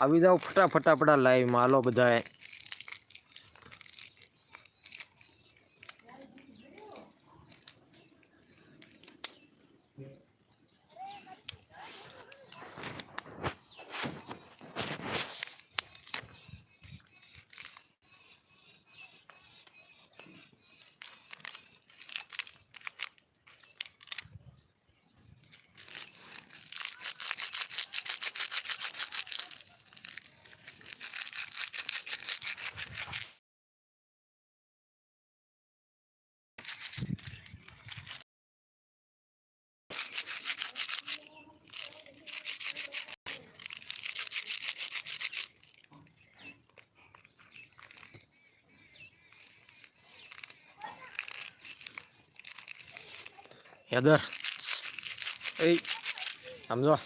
આવી જાઓ ફટાફટ આપણા લાઈવમાં હાલો બધાએ હેદર એ સમજો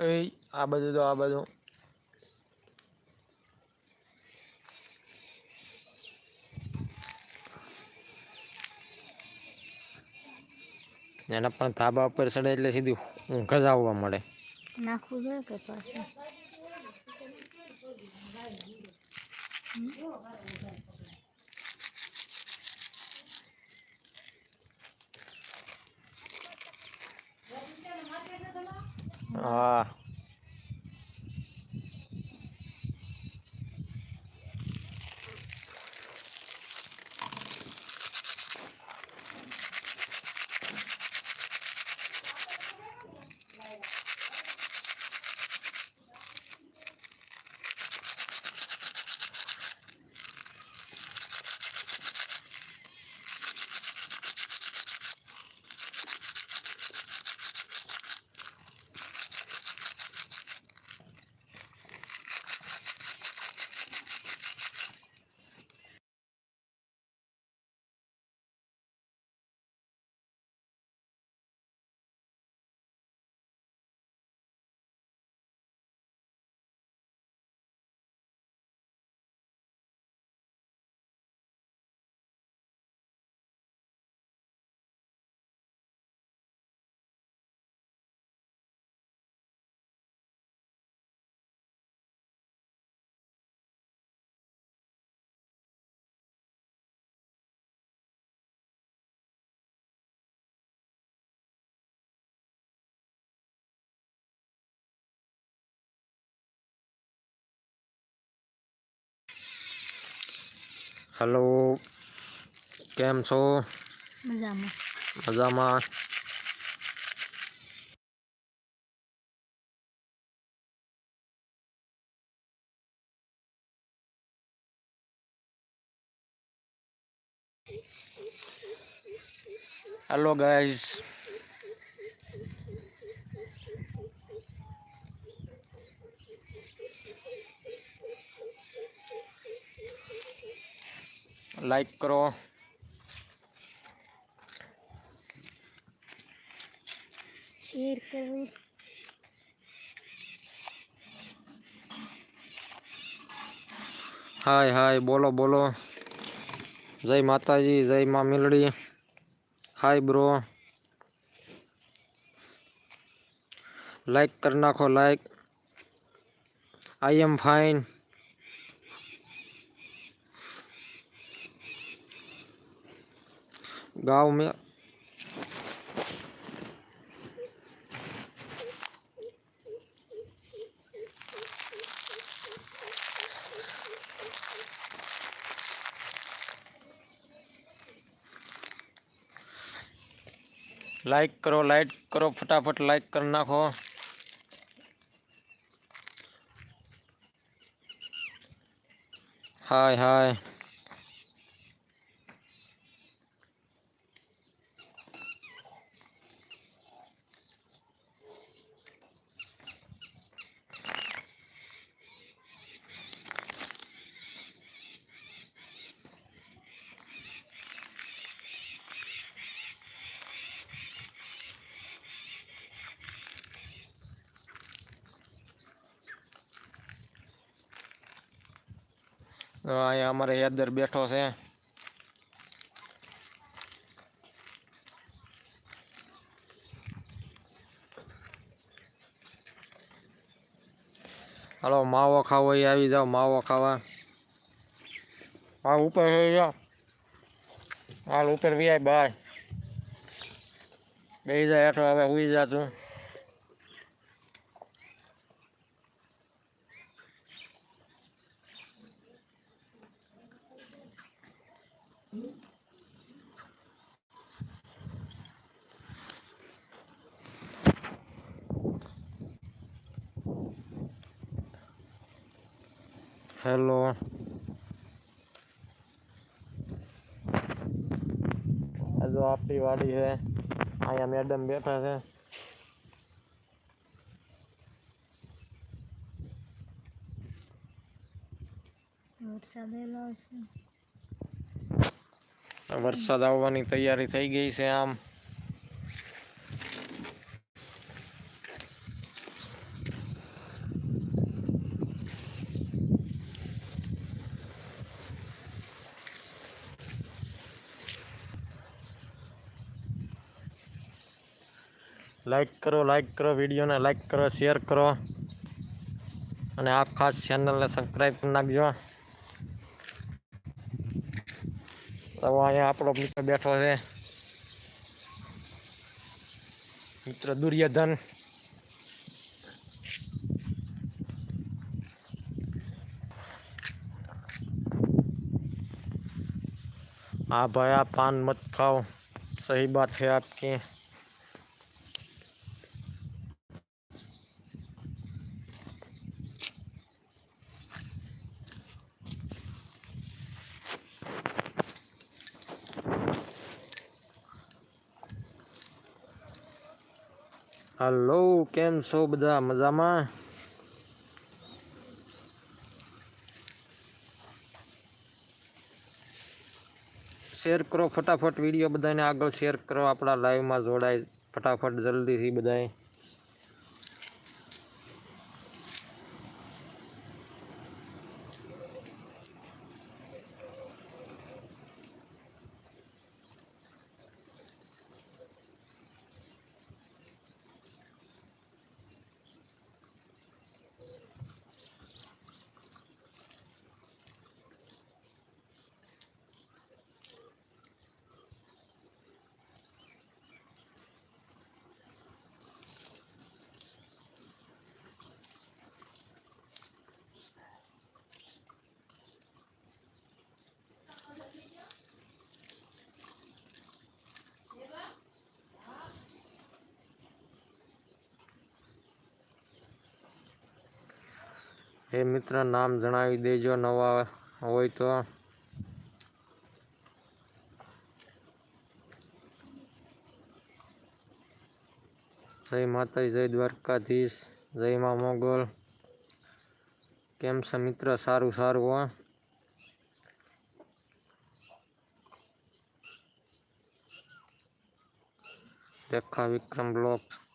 એ આ બધું તો આ બાજુ એના પણ ધાબા ઉપર ચડે એટલે સીધી ઊંઘ જ આવવા મળે. નાખવું જોઈએ હા હલો કેમ છો મજામાં મજામાં હેલો ગાઈઝ લાઈક કરો. શેર કરો. હાય હાય બોલો બોલો. જય માતાજી જય મા મેલડી. હાય બ્રો લાઈક કરી નાખો લાઈક આઈ એમ ફાઇન ગાँव में लाइक करो लाइक करो फटाफट लाइक कर नाखो हाय हाय। તો અહીંયા અમારે યાદર બેઠો છે હાલો માવો ખાવો એ આવી જાઓ માવો ખાવા હા ઉપર થઈ જાઓ હાલ ઉપર વી બાય બે જાય હેઠો હવે ઉઈ જા તું હેલો જો આપણી વાડી છે. અહીંયા મેડમ બેઠા છે. વરસાદ આવવાની તૈયારી થઈ ગઈ છે આમ લાઈક કરો લાઈક કરો વિડીયોને લાઈક કરો શેર કરો અને આ ખાસ ચેનલને સબસ્ક્રાઈબ કરી નાખજો તો અહીંયા આપણો મિત્ર બેઠો છે મિત્ર દુર્યોધન हाँ भाई आप पान मत खाओ सही बात है आपकी હલો, કેમ છો બધા? મજામાં? શેર કરો ફટાફટ, વીડિયો બધાને આગળ શેર કરો. આપણા લાઈવમાં જોડાય. ફટાફટ જલ્દીથી બધાય. એ મિત્ર નામ જણાવી દેજો, નવા હોય તો. જય માતાજી, જય દ્વારકાધીશ, જય મા મોગલ. કેમ છે મિત્ર? સારું સારું, હો. રેખા વિક્રમ બ્લોક.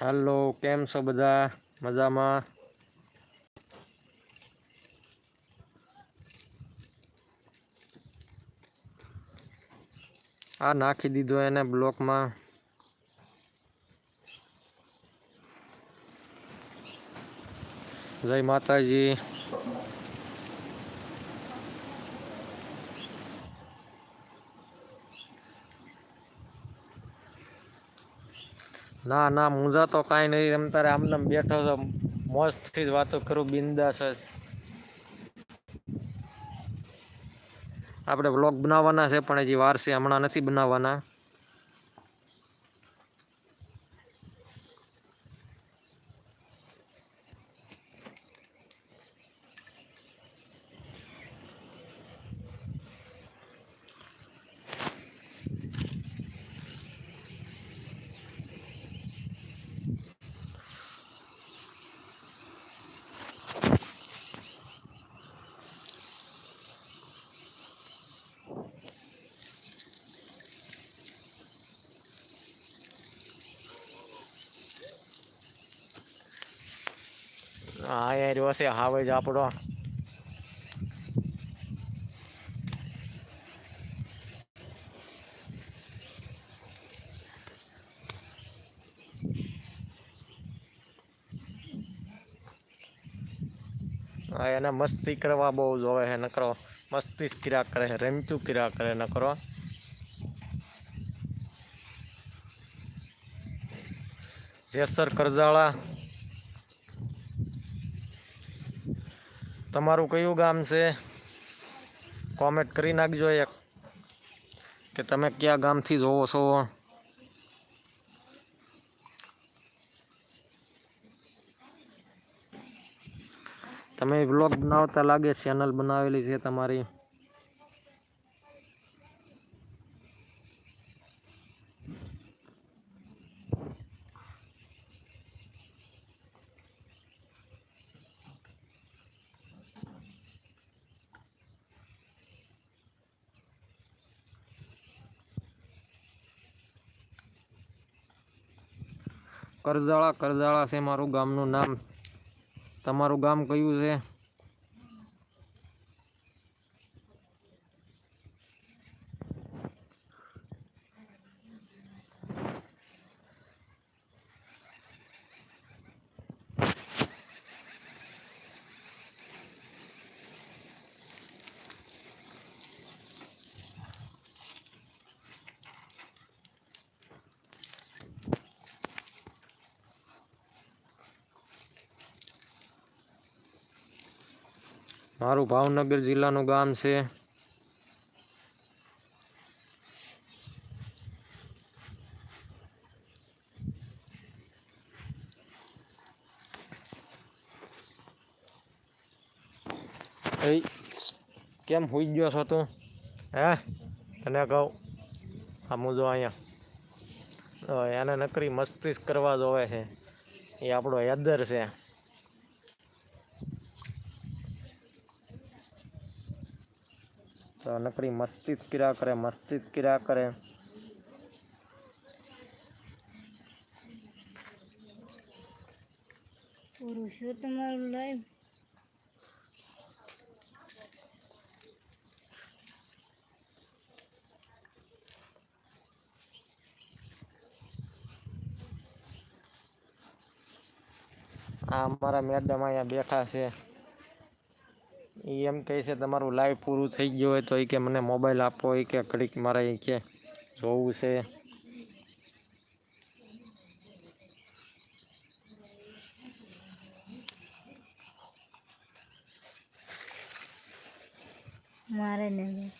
હેલો કેમ છો બધા? મજામાં? આ નાખી દીધો એને બ્લોકમાં. જય માતાજી. ના ના મુંજા તો કાંઈ નહીં. એમ તારે આમને બેઠો તો મસ્તથી જ વાતો કરું, બિંદાસ જ. આપણે વ્લોગ બનાવવાના છે, પણ હજી વાર છે, હમણાં નથી બનાવવાના. હા, એ રહ્યો છે હાવે જ આપણો. એને મસ્તી કરવા બહુ જોવે છે નકરો. મસ્તી કિરા કરે છે રમતું કિરા કરે નકરો. જેસર કરજાળા. તમારું કયું ગામ છે? કોમેન્ટ કરી નાખજો એક. કે તમે કયા ગામથી જોવો છો? તમે બ્લોગ બનાવતા લાગે ચેનલ બનાવેલી છે તમારી. કરજાળા કરજાળા છે મારું ગામનું નામ. તમારું ગામ કયું છે? મારું ભાવનગર જિલ્લાનું ગામ છે. કેમ હોઈ ગયો છો તું? હે? તને કહું આ મુજો અહીંયા. એને નકરી મસ્તિષ્ક કરવા જોવે છે. એ આપણો હેદર છે. તો નકરી મસ્તી જ કર્યા કરે મસ્તી કરે. તમારું લાઈવ આ અમારા મેડમ અહીંયા બેઠા છે. એ એમ કહે છે તમારું લાઈવ પૂરું થઈ ગયું હોય તો એ કે મને મોબાઈલ આપો એ કે ઘડીક મારે એ કે જોવું છે. મારે નહીં.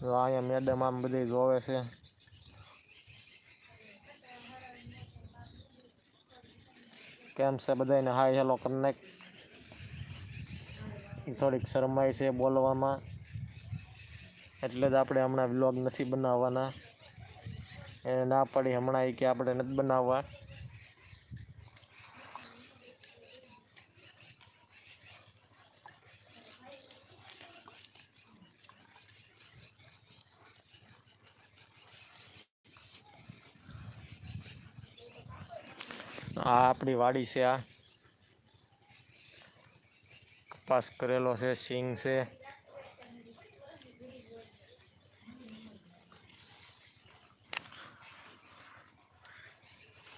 તો અહીંયા મેડમ આમ બધી જોવે છે. કેમ છે બધાને હાય હેલો કનેક્ટ થોડીક શરમાય છે બોલવામાં. એટલે જ આપણે હમણાં વ્લોગ નથી બનાવવાના. એને ના પડી હમણાં એ કે આપણે નથી બનાવવા આ આપણી વાડી છે આ. કપાસ કરેલો છે, સિંગ છે.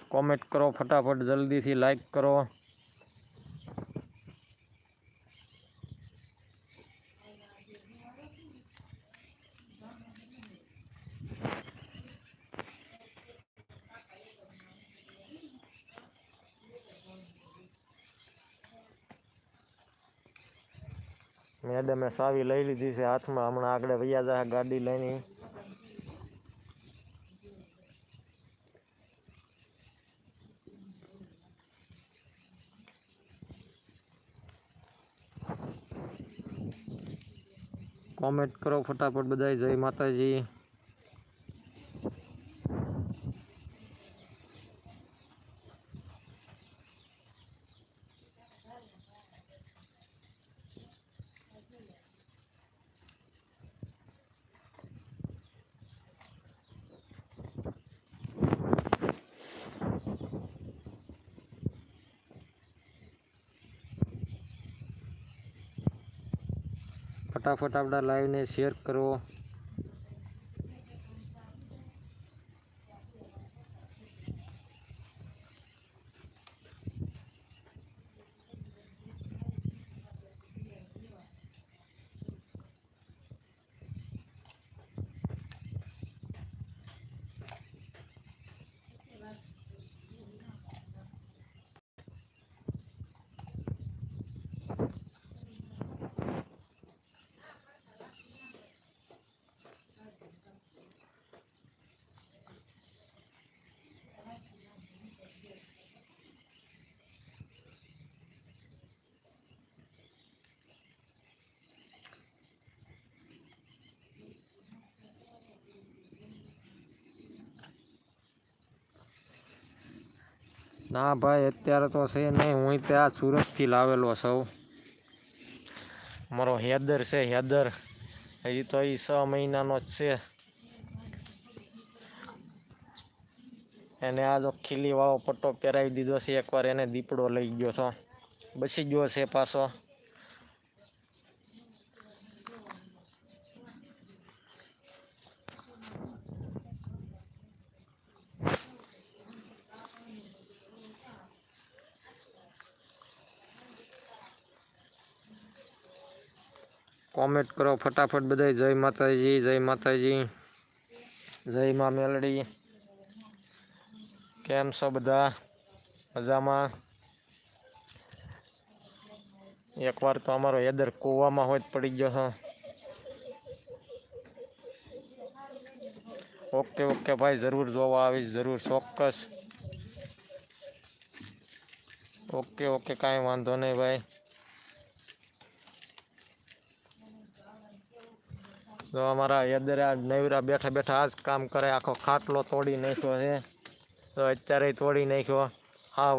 કોમેન્ટ કરો, ફટાફટ જલ્દીથી લાઈક કરો. મેડમે સાવી લઈ લીધી છે. હાથમાં હમણાં આગળ વૈયા જાય ગાડી લઈને. કોમેન્ટ કરો ફટાફટ બધાય. જય માતાજી. ફટાફટ આપણા લાઈવને શેર કરો. ના ભાઈ, અત્યારે તો છે નહીં. હું ત્યાં સુરતથી લાવેલો સૌ મારો હેદર છે, હેદર. હજી તો એ છ મહિનાનો જ છે. એને આ જો ખીલીવાળો પટ્ટો પહેરાવી દીધો છે. એકવાર એને દીપડો લઈ ગયો છો. બસી ગયો છે પાછો. કોમેન્ટ કરો ફટાફટ બધાય. જય માતાજી જય માતાજી. જય મા મેલડી. કેમ છો બધા? મજામાં? એકવાર તો અમારો હેદર કૂવામાં હોય પડી ગયો છે ઓકે ઓકે, ભાઈ, જરૂર જોવા આવીશ, જરૂર, ચોક્કસ. ઓકે ઓકે, કાંઈ વાંધો નહીં, ભાઈ. તો અમારા યદરે આ નવરા બેઠા બેઠા આ જ કામ કરે. આખો ખાટલો તોડી નાખ્યો છે. તો અત્યારે તોડી નાખ્યો. આવ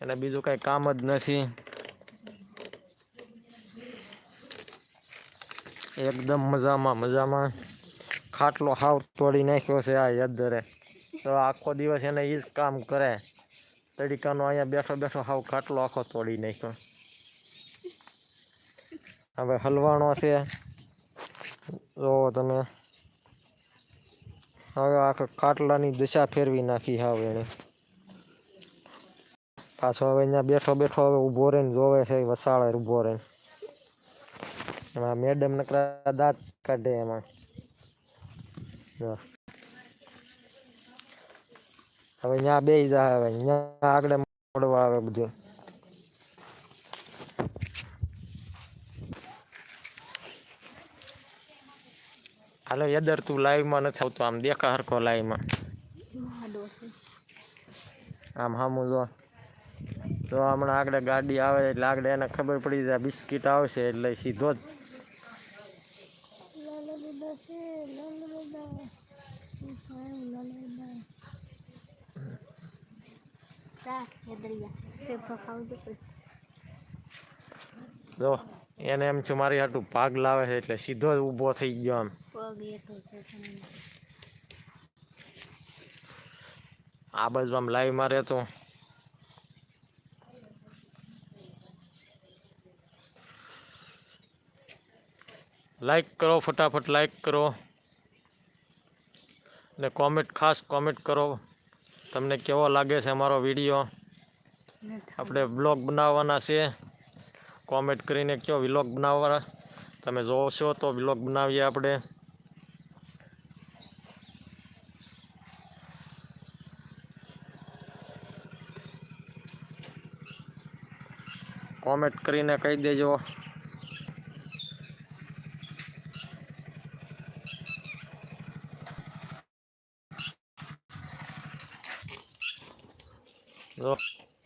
અને બીજું કાંઈ કામ જ નથી. એકદમ મજામાં મજામાં. ખાટલો હાવ તોડી નાખ્યો છે આ યદરે. તો આખો દિવસ એને એ જ કામ કરે. તડીકાનો અહીંયા બેઠો બેઠો હાવ ખાટલો આખો તોડી નાખ્યો. હવે હલવાણો છે. જોવો તમે. હવે આખા ખાટલાની દિશા ફેરવી નાખી હાવ એને. પાછો હવે અહીંયા બેઠો બેઠો હવે ઊભો રહીને જોવે છે, વસાળે ઊભો રહીને. મેડમ નકરા દાંત કાઢે એમાં. હવે અહીંયા બે જાય હવે અહીંયા આગળ મોડવા આવે બધું. હાલો યદર તું લાઈવમાં નથી આવતો. આમ દેખા હરખો લાઈવમાં આમ હામું જો. તો હમણાં આગળ ગાડી આવે એટલે આગળ એને ખબર પડી જાય બિસ્કીટ આવશે એટલે સીધો જ. લાલા દાદા છે લાલા દાદા લાલા દાદા ચા હેદરિયા સેફા ખાવું તો પછી જો. એને એમ છે મારી હાટું ભાગ લાવે છે એટલે સીધો જ ઊભો થઈ ગયો આમ પગ આ બાજુ આમ લાઈવમાં રહેતો. લાઈક કરો ફટાફટ લાઈક કરો. ને કોમેન્ટ ખાસ કોમેન્ટ કરો. તમને કેવો લાગે છે અમારો વીડિયો આપણે બ્લોગ બનાવવાના છે. કોમેન્ટ કરીને કયો વ્લોગ બનાવવા તમે જોવો છો તો વ્લોગ બનાવીએ આપણે. કોમેન્ટ કરીને કહી દેજો.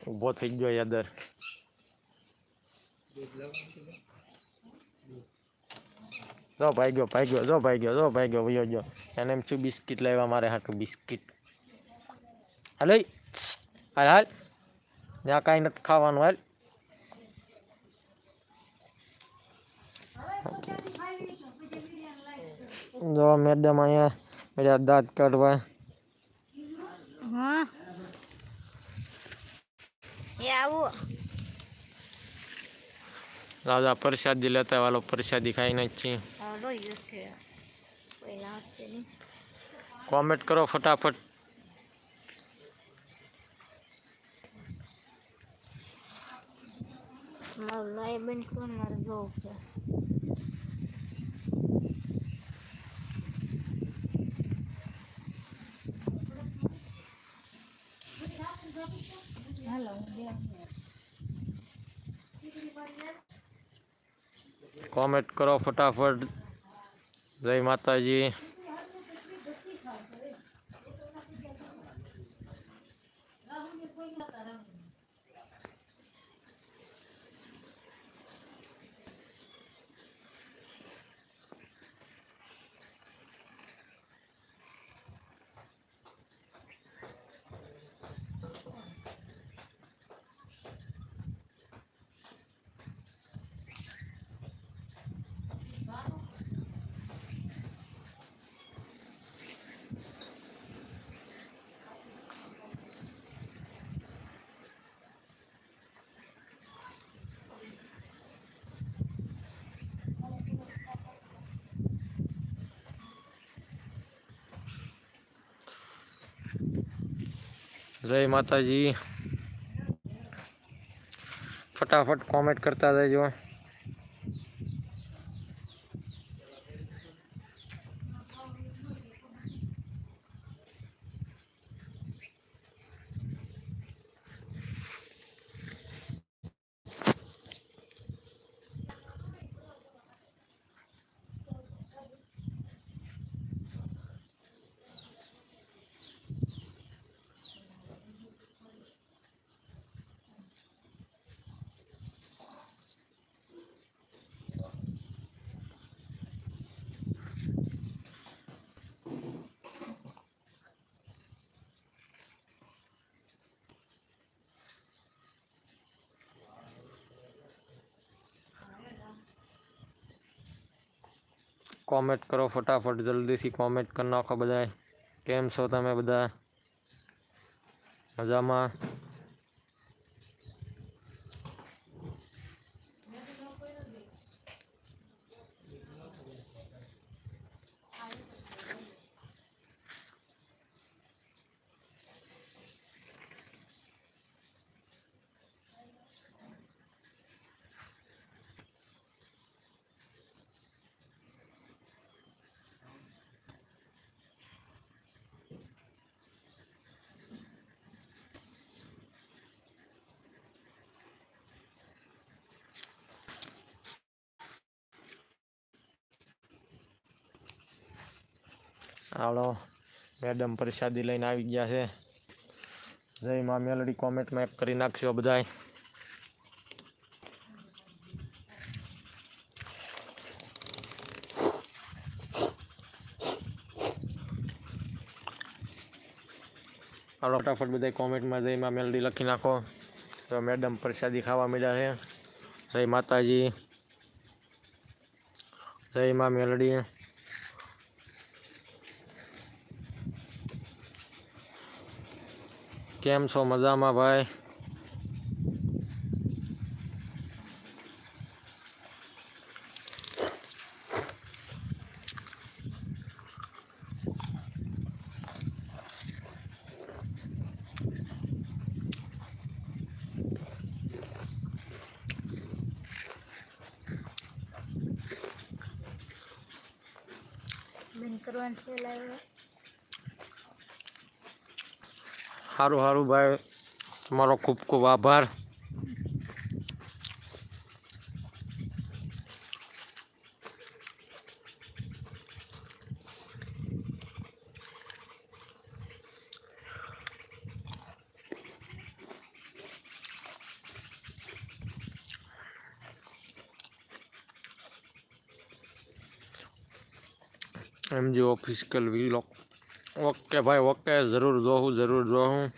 ઊભો થઈ ગયો યાદર. જો ભાઈ ગયો ભાઈ ગયો, જો ભાઈ ગયો, જો ભાઈ ગયો, વયો ગયો. એને એમ છું બિસ્કિટ લેવા મારે હાટું, બિસ્કિટ. હાલ હાલ હાલ. ત્યાં કાંઈ નથી ખાવાનું, હાલ. જો મેડમ અહીંયા બધા દાંત કાઢવા. હા. એ દાદા પ્રસાદી લેતા વાલો પ્રસાદી ખાઈ નાખી હાલો યુઝ છે કોઈ લાગશે નહીં કોમેન્ટ કરો ફટાફટ. જય લાઈ જય માતાજી. ફટાફટ કોમેન્ટ કરતા જજો. કોમેન્ટ કરો ફટાફટ જલ્દીથી કોમેન્ટ કરી નાખો બધાએ કેમ છો તમે બધા? મજામાં? હાલો મેડમ પ્રસાદી લઈને આવી ગયા છે. જય માં મેલડી કોમેન્ટમાં એક કરી નાખશો બધાય. ફટાફટ બધા કોમેન્ટમાં જય માં મેલડી લખી નાખો. તો મેડમ પ્રસાદી ખાવા મળ્યા છે. જય માતાજી. જય માં મેલડી. કેમ છો મજામાં ભાઈ? સારું સારું ભાઈ. તમારો ખૂબ ખૂબ આભાર. એમ જે ઓફિસિકલ વ્લોગ ઓકે ભાઈ ઓકે જરૂર જોઉં જરૂર જોઉં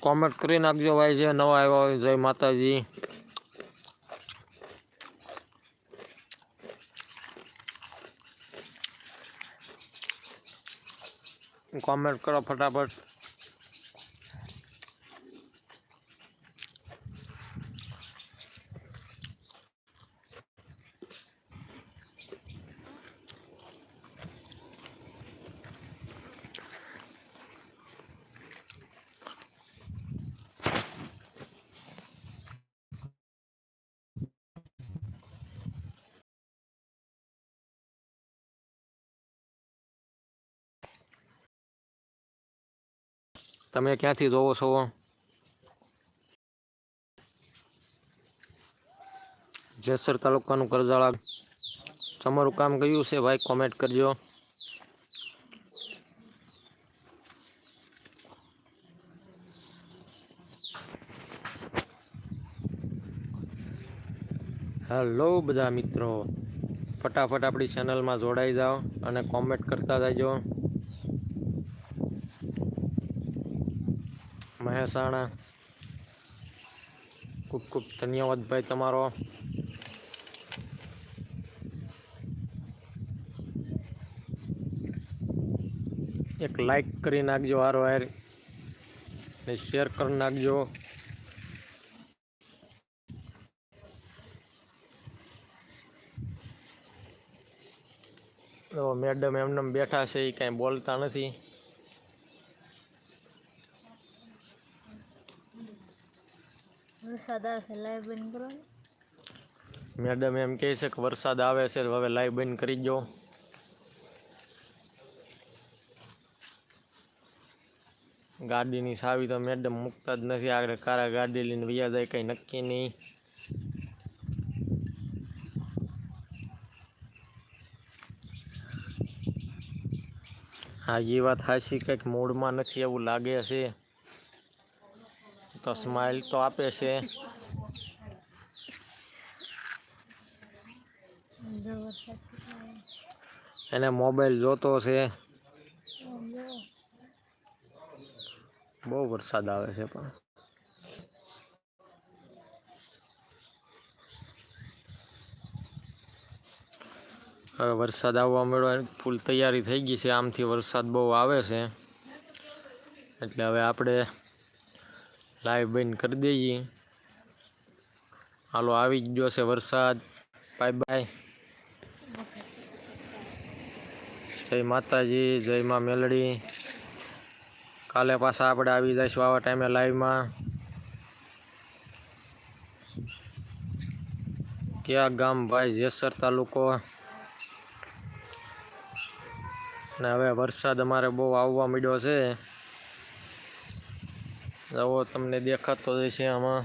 કોમેન્ટ કરી નાખજો ભાઈ જે નવા આવ્યા હોય જય માતાજી કોમેન્ટ કરો ફટાફટ તમે ક્યાંથી જોવો છો? જેસર તાલુકાનું કરજાળા. તમારું કામ કયું છે ભાઈ? કોમેન્ટ કરજો. હેલો બધા મિત્રો. ફટાફટ આપણી ચેનલમાં જોડાઈ જાઓ અને કોમેન્ટ કરતા જજો. મહેસાણા. ખૂબ ખૂબ ધન્યવાદ ભાઈ તમારો. એક લાઈક કરી નાખજો હારો હાર ને શેર કરી નાખજો. મેડમ એમને બેઠા છે, એ કાંઈ બોલતા નથી. મેડમ એમ કહે છે કે વરસાદ આવે છે હવે લાઈવ બંધ કરી દો. ગાડીની સાવી તો મેડમ મૂકતા જ નથી, આગળ કારા ગાડી લઈને વ્યા જાય, કંઈ નક્કી નહીં. હા, એ વાત હાચી, કંઈક મૂડમાં નથી એવું લાગે છે. તો સ્માઇલ તો આપે છે. એને મોબાઈલ જોતો છે. બહુ વરસાદ આવે છે પણ. હવે વરસાદ આવવા મળ્યો ફૂલ તૈયારી થઈ ગઈ છે. આમથી વરસાદ બહુ આવે છે. એટલે હવે આપણે લાઈવ બંધ કરી દઈએ હાલો, આવી જ ગયો છે વરસાદ. બાય બાય જય માતાજી, જય માં મેલડી. કાલે પાછા આપણે આવી જઈશું આવા ટાઈમે લાઈવમાં. ક્યાં ગામ ભાઈ જેસર તાલુકો? ને હવે વરસાદ અમારે બહુ આવવા માંડ્યો છે. જવો, તમને દેખાતો જ છે આમાં.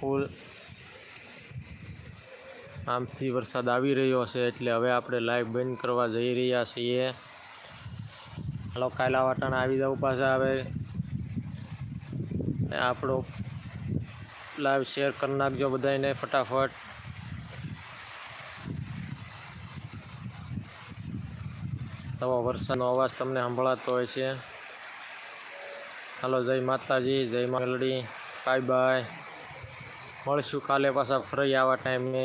ફૂલ. આમથી વરસાદ આવી રહ્યો છે, એટલે હવે આપણે લાઈવ બંધ કરવા જઈ રહ્યા છીએ. હાલો, કાયલા વાટાણા આવી જવું પાછા હવે. આપણો લાઈવ શેર કરી નાખજો બધાને ફટાફટ. તો વરસાદનો અવાજ તમને સંભળાતો હોય છે. હાલો જય માતાજી જય મેલડી. બાય બાય મળશું કાલે પાછા ફરી આવા ટાઈમે